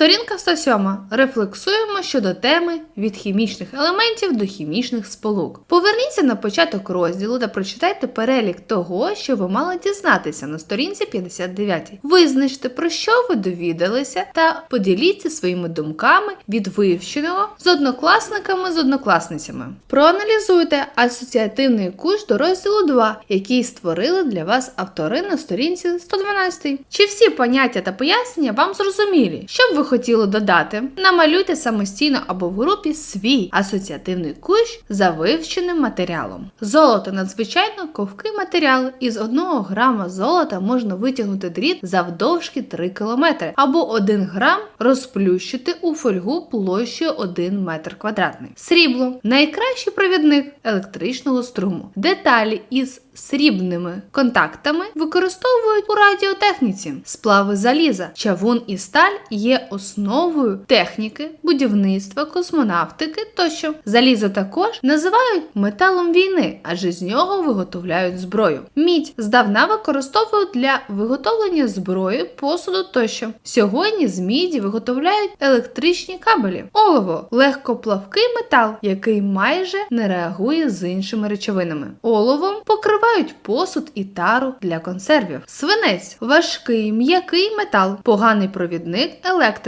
Сторінка 107. Рефлексуємо щодо теми від хімічних елементів до хімічних сполук. Поверніться на початок розділу та прочитайте перелік того, що ви мали дізнатися на сторінці 59. Визначте, про що ви довідалися, та поділіться своїми думками від вивченого з однокласниками з однокласницями. Проаналізуйте асоціативний курс до розділу 2, який створили для вас автори на сторінці 112. Чи всі поняття та пояснення вам зрозумілі? Що б ви хотіли додати? Намалюйте самостійно або в групі свій асоціативний кущ за вивченим матеріалом. Золото надзвичайно ковкий матеріал. Із 1 грама золота можна витягнути дріт завдовжки 3 км, або 1 грам розплющити у фольгу площею 1 метр квадратний. Срібло найкращий провідник електричного струму. Деталі із срібними контактами використовують у радіотехніці. Сплави заліза, чавун і сталь є основою техніки, будівництва, космонавтики тощо. Залізо також називають металом війни, адже з нього виготовляють зброю. Мідь здавна використовують для виготовлення зброї, посуду тощо. Сьогодні з міді виготовляють електричні кабелі. Олово легкоплавкий метал, який майже не реагує з іншими речовинами. Оловом покривають посуд і тару для консервів. Свинець важкий м'який метал, поганий провідник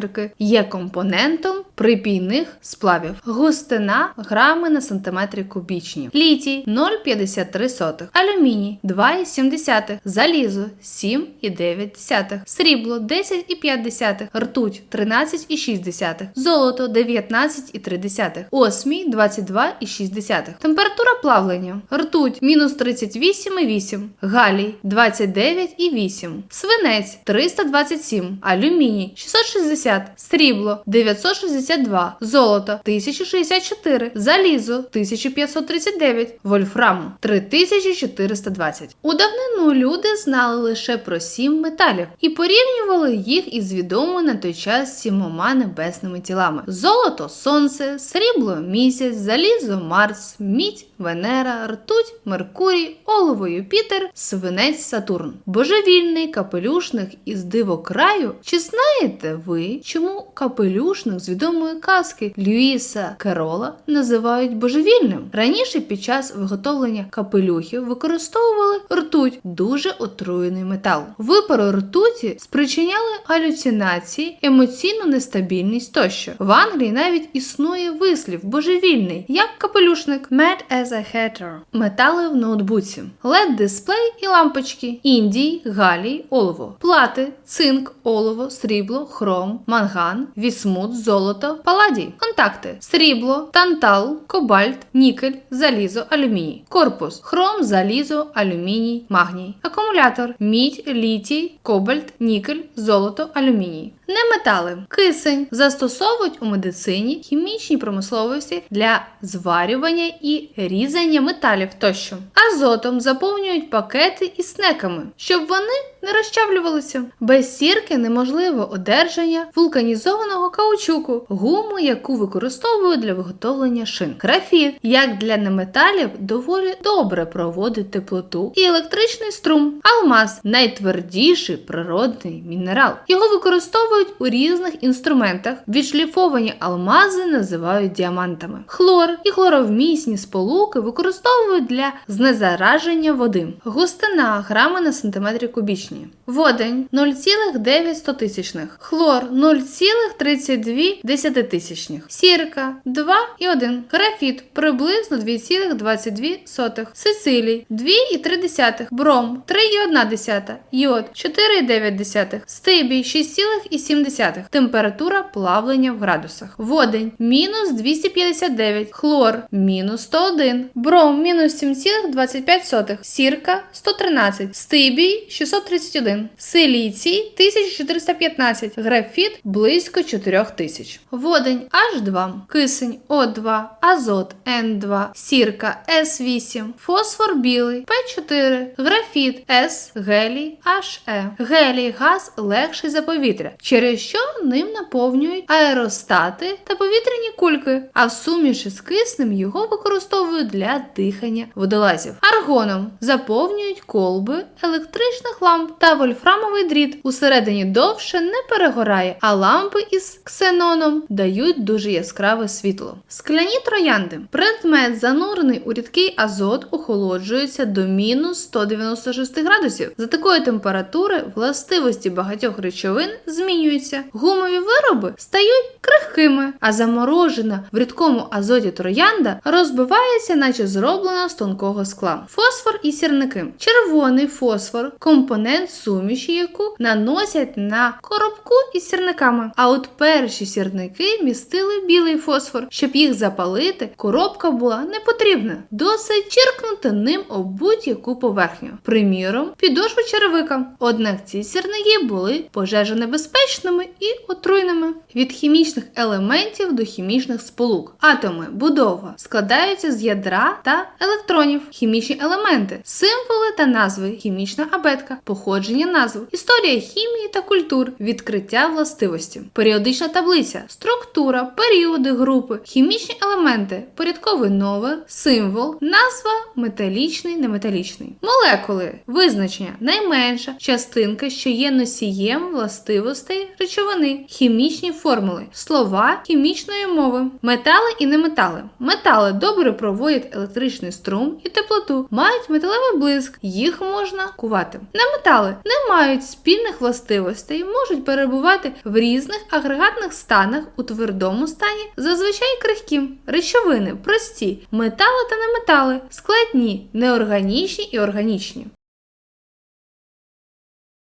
електрики, є компонентом припійних сплавів. Густина грами на сантиметри кубічні. Літій 0,53. Алюміній 2,7. Залізо 7,9. Срібло 10,5. Ртуть 13,6. Золото 19,3. Осмій 22,6. Температура плавлення. Ртуть мінус 38,8. Галій 29,8. Свинець 327. Алюміній 660. Срібло 962. Золото 1064. Залізо 1539. Вольфраму 3420. У давнину люди знали лише про сім металів і порівнювали їх із відомими на той час сімома небесними тілами: золото сонце, срібло місяць, залізо Марс, мідь, Венера, ртуть, Меркурій, олово Юпітер, свинець Сатурн. Божевільний капелюшник із дивокраю. Чи знаєте ви, чому капелюшник з відомої казки Льюіса Керола називають божевільним? Раніше під час виготовлення капелюхів використовували ртуть, дуже отруєний метал. Випари ртуті спричиняли галюцинації, емоційну нестабільність тощо. В Англії навіть існує вислів божевільний, як капелюшник Mad as a hatter. Метали в ноутбуці, led дисплей і лампочки, індій, галій, олово, плати, цинк, олово, срібло, хром, манган, вісмут, золото, паладій, контакти, срібло, тантал, кобальт, нікель, залізо, алюміній, корпус, хром, залізо, алюміній, магній, акумулятор, мідь, літій, кобальт, нікель, золото, алюміній. Неметали, кисень застосовують у медицині, хімічній промисловості для зварювання і різання металів тощо. Азотом заповнюють пакети із снеками, щоб вони не розчавлювалися. Без сірки неможливо одержання вулканізованого каучуку, гуму, яку використовують для виготовлення шин. Графіт, як для неметалів, доволі добре проводить теплоту і електричний струм. Алмаз найтвердіший природний мінерал. Його використовують у різних інструментах. Відшліфовані алмази називають діамантами. Хлор і хлоровмісні сполуки використовують для знезараження води. Густина грами на сантиметрі кубічні. Водень 0,9 тисячних. Хлор 0,32. Сірка 2,1. Графіт приблизно 2,22. Сицилій 2,3. Бром 3,1. Йод 4,9. Стибій 6,7. Температура плавлення в градусах. Водень мінус 259. Хлор мінус 101. Бром мінус 7,25. Сірка 113. Стибій 631. Силіцій 1415. Графіт близько 4000. водень H2, кисень O2, азот N2, сірка S8, фосфор білий P4, графіт S, гелій HE. Гелій газ легший за повітря, через що ним наповнюють аеростати та повітряні кульки, а в суміші з киснем його використовують для дихання водолазів. Аргоном заповнюють колби електричних ламп та вольфрамовий дріт. Усередині довше не перегорає, а лампи із ксеноном дають дуже яскраве світло. Скляні троянди. Предмет, занурений у рідкий азот, охолоджується до мінус 196 градусів. За такої температури властивості багатьох речовин змінюються. Гумові вироби стають крихкими, а заморожена в рідкому азоті троянда розбивається, наче зроблена з тонкого скла. Фосфор і сірники. Червоний фосфор компонент суміші, яку наносять на коробку із сірниками. А от перші сірники містили білий фосфор. Щоб їх запалити, коробка була не потрібна. Досить черкнути ним об будь-яку поверхню. Приміром, підошву черевика. Однак ці сірники були пожежонебезпечними і отруйними. Від хімічних елементів до хімічних сполук. Атоми, будова складаються з ядра та електронів. Хімічні елементи, символи та назви, хімічна абетка, походження назв, історія хімії та культур, відкриття властивості, періодична таблиця, структура, періоди групи, хімічні елементи, порядковий номер, символ, назва, металічний, неметалічний, молекули, визначення, найменша частинка, що є носієм властивостей речовини, хімічні формули, слова хімічної мови, метали і неметали. Метали добре проводять електричний струм і теплоту, мають металевий блиск, їх можна кувати. Неметали не мають спільних властивостей, можуть перебувати в різних агрегатних станах у твердому стані, зазвичай крихкі, речовини прості, метали та неметали, складні, неорганічні і органічні.